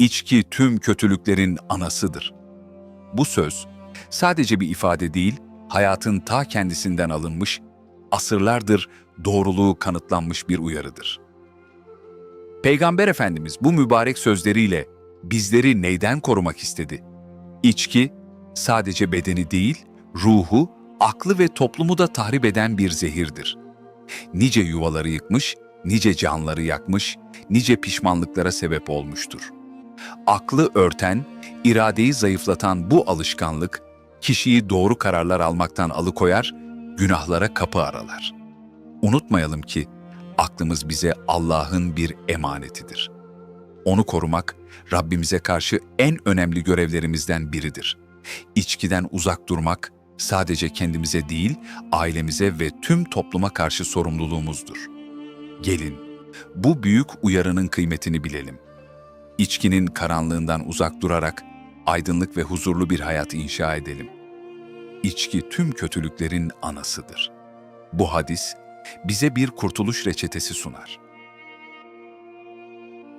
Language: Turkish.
İçki tüm kötülüklerin anasıdır. Bu söz sadece bir ifade değil, hayatın ta kendisinden alınmış, asırlardır doğruluğu kanıtlanmış bir uyarıdır. Peygamber Efendimiz bu mübarek sözleriyle bizleri neyden korumak istedi? İçki sadece bedeni değil, ruhu, aklı ve toplumu da tahrip eden bir zehirdir. Nice yuvaları yıkmış, nice canları yakmış, nice pişmanlıklara sebep olmuştur. Aklı örten, iradeyi zayıflatan bu alışkanlık, kişiyi doğru kararlar almaktan alıkoyar, günahlara kapı aralar. Unutmayalım ki, aklımız bize Allah'ın bir emanetidir. Onu korumak, Rabbimize karşı en önemli görevlerimizden biridir. İçkiden uzak durmak, sadece kendimize değil, ailemize ve tüm topluma karşı sorumluluğumuzdur. Gelin, bu büyük uyarının kıymetini bilelim. İçkinin karanlığından uzak durarak aydınlık ve huzurlu bir hayat inşa edelim. İçki tüm kötülüklerin anasıdır. Bu hadis bize bir kurtuluş reçetesi sunar.